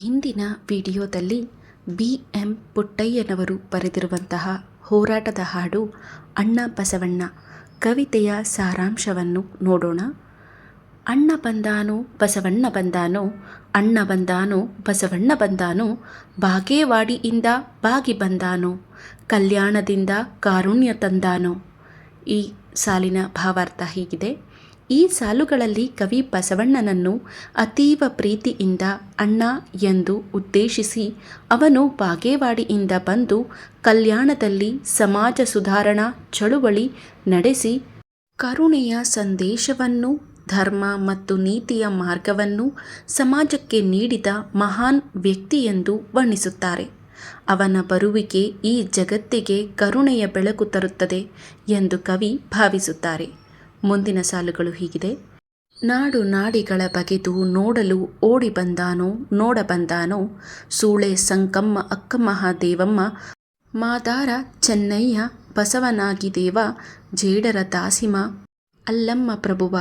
ಹಿಂದಿನ ವಿಡಿಯೋದಲ್ಲಿ B M ಪುಟ್ಟಯ್ಯನವರು ಬರೆದಿರುವಂತಹ ಹೋರಾಟದ ಹಾಡು ಅಣ್ಣ ಬಸವಣ್ಣ ಕವಿತೆಯ ಸಾರಾಂಶವನ್ನು ನೋಡೋಣ. ಅಣ್ಣ ಬಂದಾನೋ ಬಸವಣ್ಣ ಬಂದಾನೋ, ಅಣ್ಣ ಬಂದಾನೋ ಬಸವಣ್ಣ ಬಂದಾನೋ, ಬಾಗೇವಾಡಿಯಿಂದ ಬಾಗಿ ಬಂದಾನೋ, ಕಲ್ಯಾಣದಿಂದ ಕಾರುಣ್ಯ ತಂದಾನೋ. ಈ ಸಾಲಿನ ಭಾವಾರ್ಥ ಹೀಗಿದೆ. ಈ ಸಾಲುಗಳಲ್ಲಿ ಕವಿ ಬಸವಣ್ಣನನ್ನು ಅತೀವ ಪ್ರೀತಿಯಿಂದ ಅಣ್ಣ ಎಂದು ಉದ್ದೇಶಿಸಿ ಅವನು ಬಾಗೇವಾಡಿಯಿಂದ ಬಂದು ಕಲ್ಯಾಣದಲ್ಲಿ ಸಮಾಜ ಸುಧಾರಣಾ ಚಳುವಳಿ ನಡೆಸಿ ಕರುಣೆಯ ಸಂದೇಶವನ್ನು, ಧರ್ಮ ಮತ್ತು ನೀತಿಯ ಮಾರ್ಗವನ್ನು ಸಮಾಜಕ್ಕೆ ನೀಡಿದ ಮಹಾನ್ ವ್ಯಕ್ತಿಯೆಂದು ವರ್ಣಿಸುತ್ತಾರೆ. ಅವನ ಬರುವಿಕೆ ಈ ಜಗತ್ತಿಗೆ ಕರುಣೆಯ ಬೆಳಕು ತರುತ್ತದೆ ಎಂದು ಕವಿ ಭಾವಿಸುತ್ತಾರೆ. ಮುಂದಿನ ಸಾಲುಗಳು ಹೀಗಿದೆ. ನಾಡು ನಾಡಿಗಳ ಬಗೆದು ನೋಡಲು ಓಡಿ ಬಂದಾನೋ, ನೋಡ ಬಂದಾನೋ, ಸೂಳೆ ಸಂಕಮ್ಮ ಅಕ್ಕಮಹಾದೇವಮ್ಮ ಮಾದಾರ ಚೆನ್ನಯ್ಯ ಬಸವನಾಗಿದೇವ ಜೇಡರ ದಾಸಿಮ, ಅಲ್ಲಮ್ಮ ಪ್ರಭುವ,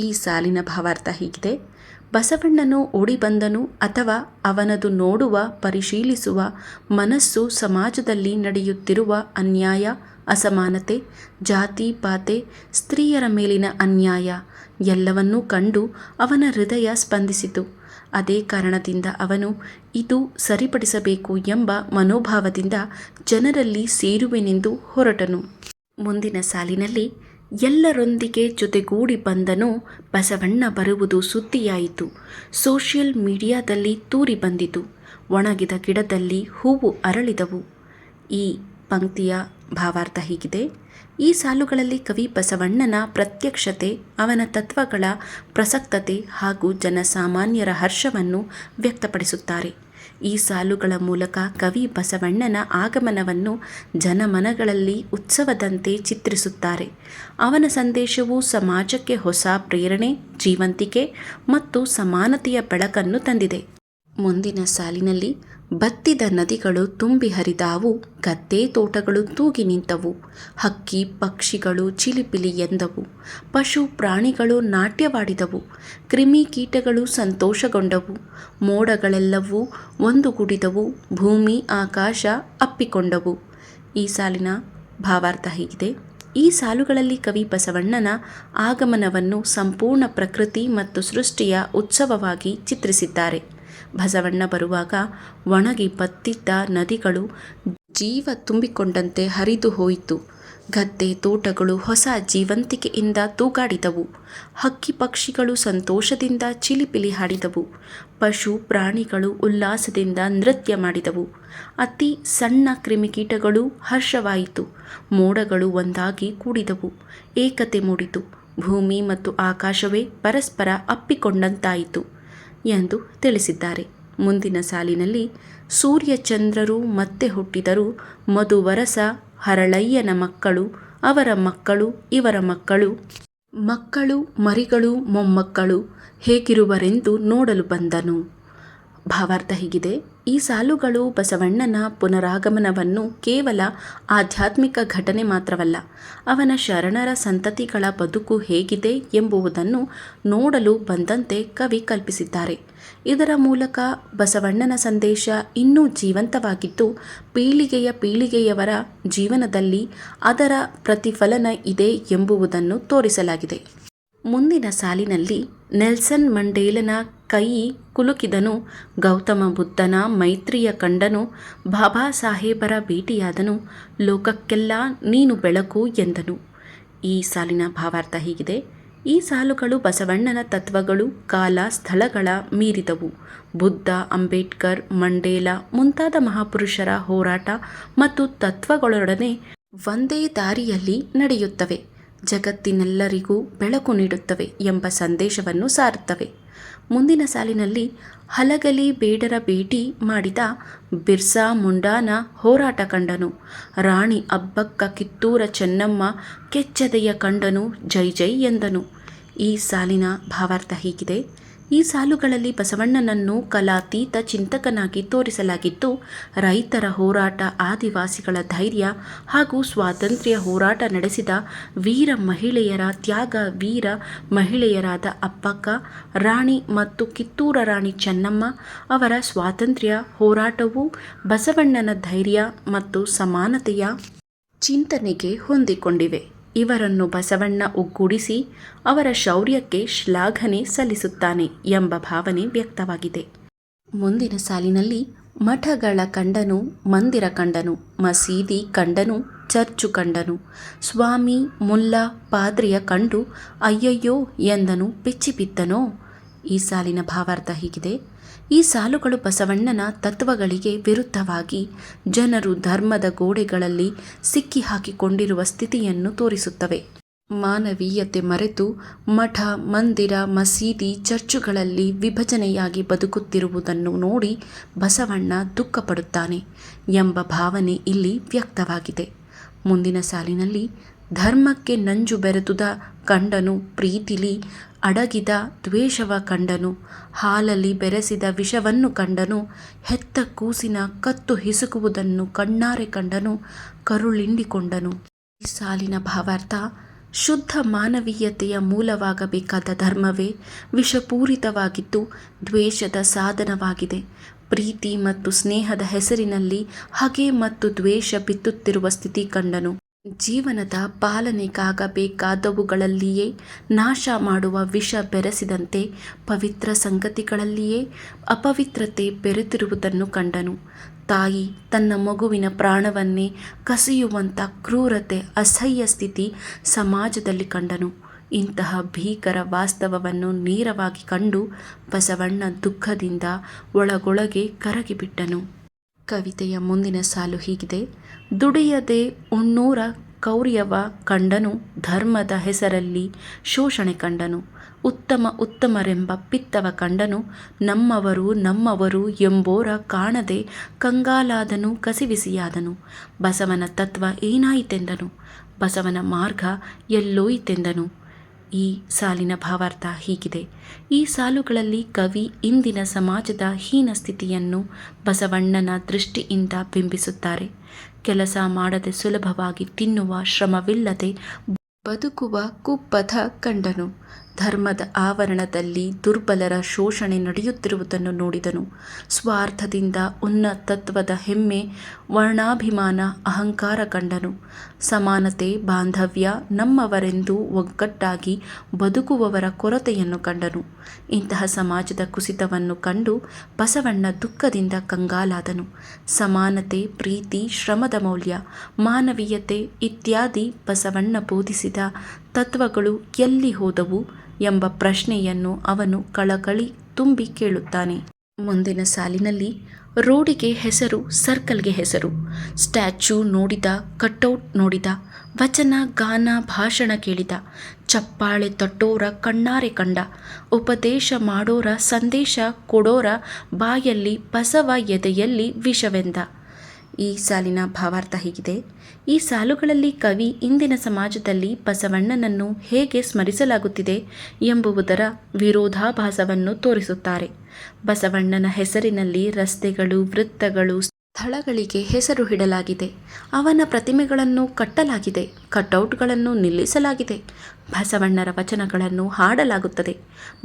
ಈ ಸಾಲಿನ ಭಾವಾರ್ಥ ಹೀಗಿದೆ. ಬಸವಣ್ಣನು ಓಡಿ ಬಂದನು ಅಥವಾ ಅವನದು ನೋಡುವ, ಪರಿಶೀಲಿಸುವ, ಮನಸ್ಸು ಸಮಾಜದಲ್ಲಿ ನಡೆಯುತ್ತಿರುವ ಅನ್ಯಾಯ, ಅಸಮಾನತೆ, ಜಾತಿ, ಪಾತೆ, ಸ್ತ್ರೀಯರ ಮೇಲಿನ ಅನ್ಯಾಯ ಎಲ್ಲವನ್ನೂ ಕಂಡು ಅವನ ಹೃದಯ ಸ್ಪಂದಿಸಿತು. ಅದೇ ಕಾರಣದಿಂದ ಅವನು ಇದು ಸರಿಪಡಿಸಬೇಕು ಎಂಬ ಮನೋಭಾವದಿಂದ ಜನರಲ್ಲಿ ಸೇರುವೆನೆಂದು ಹೊರಟನು. ಮುಂದಿನ ಸಾಲಿನಲ್ಲಿ ಎಲ್ಲರೊಂದಿಗೆ ಜೊತೆಗೂಡಿ ಬಂದನು ಬಸವಣ್ಣ ಬರುವುದು ಸುದ್ದಿಯಾಯಿತು. ಸೋಷಿಯಲ್ ಮೀಡಿಯಾದಲ್ಲಿ ತೂರಿ ಬಂದಿತು. ಒಣಗಿದ ಗಿಡದಲ್ಲಿ ಹೂವು ಅರಳಿದವು. ಈ ಪಂಕ್ತಿಯ ಭಾವಾರ್ಥ ಹೀಗಿದೆ. ಈ ಸಾಲುಗಳಲ್ಲಿ ಕವಿ ಬಸವಣ್ಣನ ಪ್ರತ್ಯಕ್ಷತೆ, ಅವನ ತತ್ವಗಳ ಪ್ರಸಕ್ತತೆ ಹಾಗೂ ಜನಸಾಮಾನ್ಯರ ಹರ್ಷವನ್ನು ವ್ಯಕ್ತಪಡಿಸುತ್ತಾರೆ. ಈ ಸಾಲುಗಳ ಮೂಲಕ ಕವಿ ಬಸವಣ್ಣನ ಆಗಮನವನ್ನು ಜನಮನಗಳಲ್ಲಿ ಉತ್ಸವದಂತೆ ಚಿತ್ರಿಸುತ್ತಾರೆ. ಅವನ ಸಂದೇಶವು ಸಮಾಜಕ್ಕೆ ಹೊಸ ಪ್ರೇರಣೆ, ಜೀವಂತಿಕೆ ಮತ್ತು ಸಮಾನತೆಯ ಬೆಳಕನ್ನು ತಂದಿದೆ. ಮುಂದಿನ ಸಾಲಿನಲ್ಲಿ ಬತ್ತಿದ ನದಿಗಳು ತುಂಬಿ ಹರಿದಾವು, ಗದ್ದೆ ತೋಟಗಳು ತೂಗಿ ನಿಂತವು, ಹಕ್ಕಿ, ಪಕ್ಷಿಗಳು ಚಿಲಿಪಿಲಿ ಎಂದವು, ಪಶು ಪ್ರಾಣಿಗಳು ನಾಟ್ಯವಾಡಿದವು, ಕ್ರಿಮಿ ಕೀಟಗಳು ಸಂತೋಷಗೊಂಡವು, ಮೋಡಗಳೆಲ್ಲವೂ ಒಂದುಗೂಡಿದವು, ಭೂಮಿ, ಆಕಾಶ ಅಪ್ಪಿಕೊಂಡವು. ಈ ಸಾಲಿನ ಭಾವಾರ್ಥ ಹೀಗಿದೆ. ಈ ಸಾಲುಗಳಲ್ಲಿ ಕವಿ ಬಸವಣ್ಣನ ಆಗಮನವನ್ನು ಸಂಪೂರ್ಣ ಪ್ರಕೃತಿ ಮತ್ತು ಸೃಷ್ಟಿಯ ಉತ್ಸವವಾಗಿ ಚಿತ್ರಿಸಿದ್ದಾರೆ. ಬಸವಣ್ಣ ಬರುವಾಗ ಒಣಗಿ ಬತ್ತಿದ್ದ ನದಿಗಳು ಜೀವ ತುಂಬಿಕೊಂಡಂತೆ ಹರಿದು ಹೋಯಿತು. ಗದ್ದೆ ತೋಟಗಳು ಹೊಸ ಜೀವಂತಿಕೆಯಿಂದ ತೂಗಾಡಿದವು. ಹಕ್ಕಿ ಪಕ್ಷಿಗಳು ಸಂತೋಷದಿಂದ ಚಿಲಿಪಿಲಿ ಹಾಡಿದವು. ಪಶು ಪ್ರಾಣಿಗಳು ಉಲ್ಲಾಸದಿಂದ ನೃತ್ಯ ಮಾಡಿದವು. ಅತಿ ಸಣ್ಣ ಕ್ರಿಮಿಕೀಟಗಳು ಹರ್ಷವಾಯಿತು. ಮೋಡಗಳು ಒಂದಾಗಿ ಕೂಡಿದವು. ಏಕತೆ ಮೂಡಿತು. ಭೂಮಿ ಮತ್ತು ಆಕಾಶವೇ ಪರಸ್ಪರ ಅಪ್ಪಿಕೊಂಡಂತಾಯಿತು. ಎಂದು ತಿಳಿಸಿದ್ದಾರೆ. ಮುಂದಿನ ಸಾಲಿನಲ್ಲಿ ಸೂರ್ಯಚಂದ್ರರು ಮತ್ತೆ ಹುಟ್ಟಿದರು ಮಧುವರಸ ಹರಳಯ್ಯನ ಮಕ್ಕಳು, ಅವರ ಮಕ್ಕಳು, ಇವರ ಮಕ್ಕಳು ಮಕ್ಕಳು, ಮರಿಗಳು, ಮೊಮ್ಮಕ್ಕಳು ಹೇಗಿರುವರೆಂದು ನೋಡಲು ಬಂದನು. ಭಾವಾರ್ಥ ಹೀಗಿದೆ. ಈ ಸಾಲುಗಳು ಬಸವಣ್ಣನ ಪುನರಾಗಮನವನ್ನು ಕೇವಲ ಆಧ್ಯಾತ್ಮಿಕ ಘಟನೆ ಮಾತ್ರವಲ್ಲ, ಅವನ ಶರಣರ ಸಂತತಿಗಳ ಬದುಕು ಹೇಗಿದೆ ಎಂಬುವುದನ್ನು ನೋಡಲು ಬಂದಂತೆ ಕವಿ ಕಲ್ಪಿಸಿದ್ದಾರೆ. ಇದರ ಮೂಲಕ ಬಸವಣ್ಣನ ಸಂದೇಶ ಇನ್ನೂ ಜೀವಂತವಾಗಿದ್ದು, ಪೀಳಿಗೆಯ ಪೀಳಿಗೆಯವರ ಜೀವನದಲ್ಲಿ ಅದರ ಪ್ರತಿಫಲನ ಇದೆ ಎಂಬುವುದನ್ನು ತೋರಿಸಲಾಗಿದೆ. ಮುಂದಿನ ಸಾಲಿನಲ್ಲಿ ನೆಲ್ಸನ್ ಮಂಡೇಲನ ಕೈ ಕುಲುಕಿದನು. ಗೌತಮ ಬುದ್ಧನ ಮೈತ್ರಿಯ ಕಂಡನು. ಬಾಬಾ ಸಾಹೇಬರ ಭೇಟಿಯಾದನು. ಲೋಕಕ್ಕೆಲ್ಲ ನೀನು ಬೆಳಕು ಎಂದನು. ಈ ಸಾಲಿನ ಭಾವಾರ್ಥ ಹೀಗಿದೆ. ಈ ಸಾಲುಗಳು ಬಸವಣ್ಣನ ತತ್ವಗಳು, ಕಾಲ, ಸ್ಥಳಗಳ ಮೀರಿದವು. ಬುದ್ಧ, ಅಂಬೇಡ್ಕರ್, ಮಂಡೇಲ ಮುಂತಾದ ಮಹಾಪುರುಷರ ಹೋರಾಟ ಮತ್ತು ತತ್ವಗಳೊಡನೆ ಒಂದೇ ದಾರಿಯಲ್ಲಿ ನಡೆಯುತ್ತವೆ. ಜಗತ್ತಿನೆಲ್ಲರಿಗೂ ಬೆಳಕು ನೀಡುತ್ತವೆ ಎಂಬ ಸಂದೇಶವನ್ನು ಸಾರುತ್ತವೆ. ಮುಂದಿನ ಸಾಲಿನಲ್ಲಿ ಹಲಗಲಿ ಬೇಡರ ಭೇಟಿ ಮಾಡಿದ ಬಿರ್ಸಾ ಮುಂಡಾನ ಹೋರಾಟ ಕಂಡನು. ರಾಣಿ ಅಬ್ಬಕ್ಕ ಕಿತ್ತೂರ ಚೆನ್ನಮ್ಮ ಕೆಚ್ಚದೆಯ ಕಂಡನು ಜೈ ಜೈ ಎಂದನು. ಈ ಸಾಲಿನ ಭಾವಾರ್ಥ ಹೀಗಿದೆ. ಈ ಸಾಲುಗಳಲ್ಲಿ ಬಸವಣ್ಣನನ್ನು ಕಲಾತೀತ ಚಿಂತಕನಾಗಿ ತೋರಿಸಲಾಗಿದ್ದು, ರೈತರ ಹೋರಾಟ, ಆದಿವಾಸಿಗಳ ಧೈರ್ಯ ಹಾಗೂ ಸ್ವಾತಂತ್ರ್ಯ ಹೋರಾಟ ನಡೆಸಿದ ವೀರ ಮಹಿಳೆಯರ ತ್ಯಾಗ, ವೀರ ಮಹಿಳೆಯರಾದ ಅಪ್ಪಕ್ಕ, ರಾಣಿ ಮತ್ತು ಕಿತ್ತೂರ ರಾಣಿ ಚೆನ್ನಮ್ಮ ಅವರ ಸ್ವಾತಂತ್ರ್ಯ ಹೋರಾಟವು ಬಸವಣ್ಣನ ಧೈರ್ಯ ಮತ್ತು ಸಮಾನತೆಯ ಚಿಂತನೆಗೆ ಹೊಂದಿಕೊಂಡಿವೆ. ಇವರನ್ನು ಬಸವಣ್ಣ ಒಗ್ಗೂಡಿಸಿ ಅವರ ಶೌರ್ಯಕ್ಕೆ ಶ್ಲಾಘನೆ ಸಲ್ಲಿಸುತ್ತಾನೆ ಎಂಬ ಭಾವನೆ ವ್ಯಕ್ತವಾಗಿದೆ. ಮುಂದಿನ ಸಾಲಿನಲ್ಲಿ ಮಠಗಳ ಕಂಡನು, ಮಂದಿರ ಕಂಡನು, ಮಸೀದಿ ಕಂಡನು, ಚರ್ಚು ಕಂಡನು, ಸ್ವಾಮಿ, ಮುಲ್ಲಾ, ಪಾದ್ರಿಯ ಕಂಡು, ಅಯ್ಯಯ್ಯೋ ಎಂದನು ಪಿಚ್ಚಿಬಿತ್ತನೋ ಈ ಸಾಲಿನ ಭಾವಾರ್ಥ ಹೀಗಿದೆ. ಈ ಸಾಲುಗಳು ಬಸವಣ್ಣನ ತತ್ವಗಳಿಗೆ ವಿರುದ್ಧವಾಗಿ ಜನರು ಧರ್ಮದ ಗೋಡೆಗಳಲ್ಲಿ ಸಿಕ್ಕಿ ಹಾಕಿಕೊಂಡಿರುವ ಸ್ಥಿತಿಯನ್ನು ತೋರಿಸುತ್ತವೆ. ಮಾನವೀಯತೆ ಮರೆತು ಮಠ, ಮಂದಿರ, ಮಸೀದಿ, ಚರ್ಚುಗಳಲ್ಲಿ ವಿಭಜನೆಯಾಗಿ ಬದುಕುತ್ತಿರುವುದನ್ನು ನೋಡಿ ಬಸವಣ್ಣ ದುಃಖಪಡುತ್ತಾನೆ ಎಂಬ ಭಾವನೆ ಇಲ್ಲಿ ವ್ಯಕ್ತವಾಗಿದೆ. ಮುಂದಿನ ಸಾಲಿನಲ್ಲಿ ಧರ್ಮಕ್ಕೆ ನಂಜು ಬೆರೆತುದ ಕಂಡನು ಪ್ರೀತಿಲಿ ಅಡಗಿದ ದ್ವೇಷವ ಕಂಡನು, ಹಾಲಲ್ಲಿ ಬೆರೆಸಿದ ವಿಷವನ್ನು ಕಂಡನು, ಹೆತ್ತ ಕೂಸಿನ ಕತ್ತು ಹಿಸುಕುವುದನ್ನು ಕಣ್ಣಾರೆ ಕಂಡನು, ಕರುಳಿಂಡಿಕೊಂಡನು. ಈ ಸಾಲಿನ ಭಾವಾರ್ಥ, ಶುದ್ಧ ಮಾನವೀಯತೆಯ ಮೂಲವಾಗಬೇಕಾದ ಧರ್ಮವೇ ವಿಷಪೂರಿತವಾಗಿದ್ದು ದ್ವೇಷದ ಸಾಧನವಾಗಿದೆ. ಪ್ರೀತಿ ಮತ್ತು ಸ್ನೇಹದ ಹೆಸರಿನಲ್ಲಿ ಹಗೆ ಮತ್ತು ದ್ವೇಷ ಬಿತ್ತುತ್ತಿರುವ ಸ್ಥಿತಿ ಕಂಡನು. ಜೀವನದ ಪಾಲನೆಗಾಗಬೇಕಾದವುಗಳಲ್ಲಿಯೇ ನಾಶ ಮಾಡುವ ವಿಷ ಬೆರೆಸಿದಂತೆ ಪವಿತ್ರ ಸಂಗತಿಗಳಲ್ಲಿಯೇ ಅಪವಿತ್ರತೆ ಬೆರೆತಿರುವುದನ್ನು ಕಂಡನು. ತಾಯಿ ತನ್ನ ಮಗುವಿನ ಪ್ರಾಣವನ್ನೇ ಕಸಿಯುವಂಥ ಕ್ರೂರತೆ, ಅಸಹ್ಯ ಸ್ಥಿತಿ ಸಮಾಜದಲ್ಲಿ ಕಂಡನು. ಇಂತಹ ಭೀಕರ ವಾಸ್ತವವನ್ನು ನೇರವಾಗಿ ಕಂಡು ಬಸವಣ್ಣ ದುಃಖದಿಂದ ಒಳಗೊಳಗೆ ಕರಗಿಬಿಟ್ಟನು. ಕವಿತೆಯ ಮುಂದಿನ ಸಾಲು ಹೀಗಿದೆ. ದುಡಿಯದೆ ಉಣ್ಣೂರ ಕೌರ್ಯವ ಕಂಡನು, ಧರ್ಮದ ಹೆಸರಲ್ಲಿ ಶೋಷಣೆ ಕಂಡನು, ಉತ್ತಮ ಉತ್ತಮರೆಂಬ ಪಿತ್ತವ ಕಂಡನು, ನಮ್ಮವರು ನಮ್ಮವರು ಎಂಬೋರ ಕಾಣದೆ ಕಂಗಾಲಾದನು, ಕಸಿವಿಸಿಯಾದನು. ಬಸವನ ತತ್ವ ಏನಾಯಿತೆಂದನು? ಬಸವನ ಮಾರ್ಗ ಎಲ್ಲೋಯಿತೆಂದನು? ಈ ಸಾಲಿನ ಭಾವಾರ್ಥ ಹೀಗಿದೆ. ಈ ಸಾಲುಗಳಲ್ಲಿ ಕವಿ ಇಂದಿನ ಸಮಾಜದ ಹೀನ ಸ್ಥಿತಿಯನ್ನು ಬಸವಣ್ಣನ ದೃಷ್ಟಿಯಿಂದ ಬಿಂಬಿಸುತ್ತಾರೆ. ಕೆಲಸ ಮಾಡದೆ ಸುಲಭವಾಗಿ ತಿನ್ನುವ ಶ್ರಮವಿಲ್ಲದೆ ಬದುಕುವ ಕುಪ್ಪಥ ಕಂಡನು. ಧರ್ಮದ ಆವರಣದಲ್ಲಿ ದುರ್ಬಲರ ಶೋಷಣೆ ನಡೆಯುತ್ತಿರುವುದನ್ನು ನೋಡಿದನು. ಸ್ವಾರ್ಥದಿಂದ ಉನ್ನತತ್ವದ ಹೆಮ್ಮೆ, ವರ್ಣಾಭಿಮಾನ, ಅಹಂಕಾರ ಕಂಡನು. ಸಮಾನತೆ, ಬಾಂಧವ್ಯ ನಮ್ಮವರೆಂದು ಒಗ್ಗಟ್ಟಾಗಿ ಬದುಕುವವರ ಕೊರತೆಯನ್ನು ಕಂಡನು. ಇಂತಹ ಸಮಾಜದ ಕುಸಿತವನ್ನು ಕಂಡು ಬಸವಣ್ಣ ದುಃಖದಿಂದ ಕಂಗಾಲಾದನು. ಸಮಾನತೆ, ಪ್ರೀತಿ, ಶ್ರಮದ ಮೌಲ್ಯ, ಮಾನವೀಯತೆ ಇತ್ಯಾದಿ ಬಸವಣ್ಣ ಬೋಧಿಸಿದ ತತ್ವಗಳು ಎಲ್ಲಿ ಹೋದವು ಎಂಬ ಪ್ರಶ್ನೆಯನ್ನು ಅವನು ಕಳಕಳಿ ತುಂಬಿ ಕೇಳುತ್ತಾನೆ. ಮುಂದಿನ ಸಾಲಿನಲ್ಲಿ ರೋಡಿಗೆ ಹೆಸರು, ಸರ್ಕಲ್ಗೆ ಹೆಸರು ಸ್ಟ್ಯಾಚ್ಯೂ ನೋಡಿದ, ಕಟೌಟ್ ನೋಡಿದ, ವಚನ, ಗಾನ, ಭಾಷಣ ಕೇಳಿದ, ಚಪ್ಪಾಳೆ ತಟ್ಟೋರ, ಕಣ್ಣಾರೆ ಕಂಡ, ಉಪದೇಶ ಮಾಡೋರ, ಸಂದೇಶ ಕೊಡೋರ ಬಾಯಲ್ಲಿ ಬಸವ ಎದೆಯಲ್ಲಿ ವಿಷವೆಂದ. ಈ ಸಾಲಿನ ಭಾವಾರ್ಥ ಹೀಗಿದೆ. ಈ ಸಾಲುಗಳಲ್ಲಿ ಕವಿ ಇಂದಿನ ಸಮಾಜದಲ್ಲಿ ಬಸವಣ್ಣನನ್ನು ಹೇಗೆ ಸ್ಮರಿಸಲಾಗುತ್ತಿದೆ ಎಂಬುವುದರ ವಿರೋಧಾಭಾಸವನ್ನು ತೋರಿಸುತ್ತಾರೆ. ಬಸವಣ್ಣನ ಹೆಸರಿನಲ್ಲಿ ರಸ್ತೆಗಳು, ವೃತ್ತಗಳು, ಸ್ಥಳಗಳಿಗೆ ಹೆಸರು ಇಡಲಾಗಿದೆ. ಅವನ ಪ್ರತಿಮೆಗಳನ್ನು ಕಟ್ಟಲಾಗಿದೆ, ಕಟೌಟ್ಗಳನ್ನು ನಿಲ್ಲಿಸಲಾಗಿದೆ. ಬಸವಣ್ಣರ ವಚನಗಳನ್ನು ಹಾಡಲಾಗುತ್ತದೆ,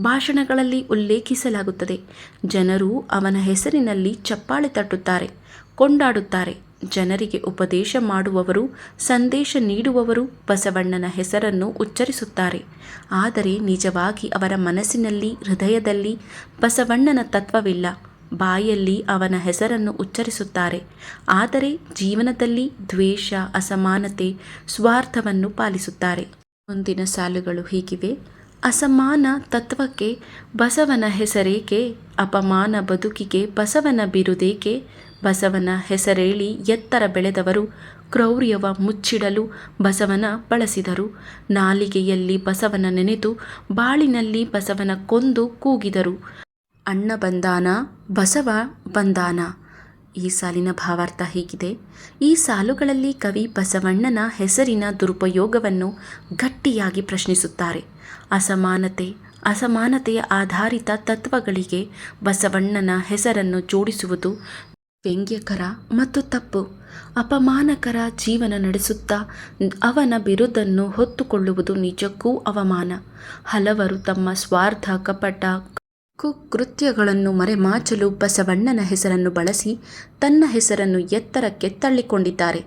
ಭಾಷಣಗಳಲ್ಲಿ ಉಲ್ಲೇಖಿಸಲಾಗುತ್ತದೆ. ಜನರು ಅವನ ಹೆಸರಿನಲ್ಲಿ ಚಪ್ಪಾಳೆ ತಟ್ಟುತ್ತಾರೆ. ಕೊಂಡಾಡುತ್ತಾರೆ. ಜನರಿಗೆ ಉಪದೇಶ ಮಾಡುವವರು, ಸಂದೇಶ ನೀಡುವವರು ಬಸವಣ್ಣನ ಹೆಸರನ್ನು ಉಚ್ಚರಿಸುತ್ತಾರೆ. ಆದರೆ ನಿಜವಾಗಿ ಅವರ ಮನಸ್ಸಿನಲ್ಲಿ, ಹೃದಯದಲ್ಲಿ ಬಸವಣ್ಣನ ತತ್ವವಿಲ್ಲ. ಬಾಯಲ್ಲಿ ಅವನ ಹೆಸರನ್ನು ಉಚ್ಚರಿಸುತ್ತಾರೆ. ಆದರೆ ಜೀವನದಲ್ಲಿ ದ್ವೇಷ, ಅಸಮಾನತೆ, ಸ್ವಾರ್ಥವನ್ನು ಪಾಲಿಸುತ್ತಾರೆ. ಮುಂದಿನ ಸಾಲುಗಳು ಹೀಗಿವೆ. ಅಸಮಾನ ತತ್ವಕ್ಕೆ ಬಸವನ ಹೆಸರೇಕೆ, ಅಪಮಾನ ಬದುಕಿಗೆ ಬಸವನ ಬಿರುದೇಕೆ ಬಸವನ ಹೆಸರೇಳಿ ಎತ್ತರ ಬೆಳೆದವರು ಕ್ರೌರ್ಯವ ಮುಚ್ಚಿಡಲು ಬಸವನ ಬಳಸಿದರು. ನಾಲಿಗೆಯಲ್ಲಿ ಬಸವನ ನೆನೆದು ಬಾಳಿನಲ್ಲಿ ಬಸವನ ಕೊಂದು ಕೂಗಿದರು. ಅಣ್ಣ ಬಂದಾನ, ಬಸವ ಬಂದಾನ? ಈ ಸಾಲಿನ ಭಾವಾರ್ಥ ಹೀಗಿದೆ. ಈ ಸಾಲುಗಳಲ್ಲಿ ಕವಿ ಬಸವಣ್ಣನ ಹೆಸರಿನ ದುರುಪಯೋಗವನ್ನು ಗಟ್ಟಿಯಾಗಿ ಪ್ರಶ್ನಿಸುತ್ತಾರೆ. ಅಸಮಾನತೆ, ಅಸಮಾನತೆಯ ಆಧಾರಿತ ತತ್ವಗಳಿಗೆ ಬಸವಣ್ಣನ ಹೆಸರನ್ನು ಜೋಡಿಸುವುದು ವ್ಯಂಗ್ಯಕರ ಮತ್ತು ತಪ್ಪು. ಅಪಮಾನಕರ ಜೀವನ ನಡೆಸುತ್ತಾ ಅವನ ಬಿರುದನ್ನು ಹೊತ್ತುಕೊಳ್ಳುವುದು ನಿಜಕ್ಕೂ ಅವಮಾನ. ಹಲವರು ತಮ್ಮ ಸ್ವಾರ್ಥ ಕಪಟ ಕುಕೃತ್ಯಗಳನ್ನು ಮರೆಮಾಚಲು ಬಸವಣ್ಣನ ಹೆಸರನ್ನು ಬಳಸಿ ತನ್ನ ಹೆಸರನ್ನು ಎತ್ತರಕ್ಕೆ ತಳ್ಳಿಕೊಂಡಿದ್ದಾರೆ.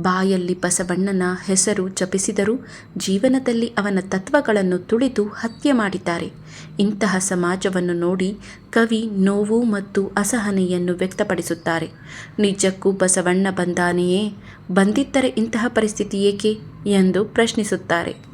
ಬಾಯಲ್ಲಿ ಬಸವಣ್ಣನ ಹೆಸರು ಜಪಿಸಿದರೂ ಜೀವನದಲ್ಲಿ ಅವನ ತತ್ವಗಳನ್ನು ತುಳಿದು ಹತ್ಯೆ ಮಾಡಿದ್ದಾರೆ. ಇಂತಹ ಸಮಾಜವನ್ನು ನೋಡಿ ಕವಿ ನೋವು ಮತ್ತು ಅಸಹನೆಯನ್ನು ವ್ಯಕ್ತಪಡಿಸುತ್ತಾರೆ. ನಿಜಕ್ಕೂ ಬಸವಣ್ಣ ಬಂದಾನೆಯೇ? ಬಂದಿದ್ದರೆ ಇಂತಹ ಪರಿಸ್ಥಿತಿ ಏಕೆ? ಎಂದು ಪ್ರಶ್ನಿಸುತ್ತಾರೆ.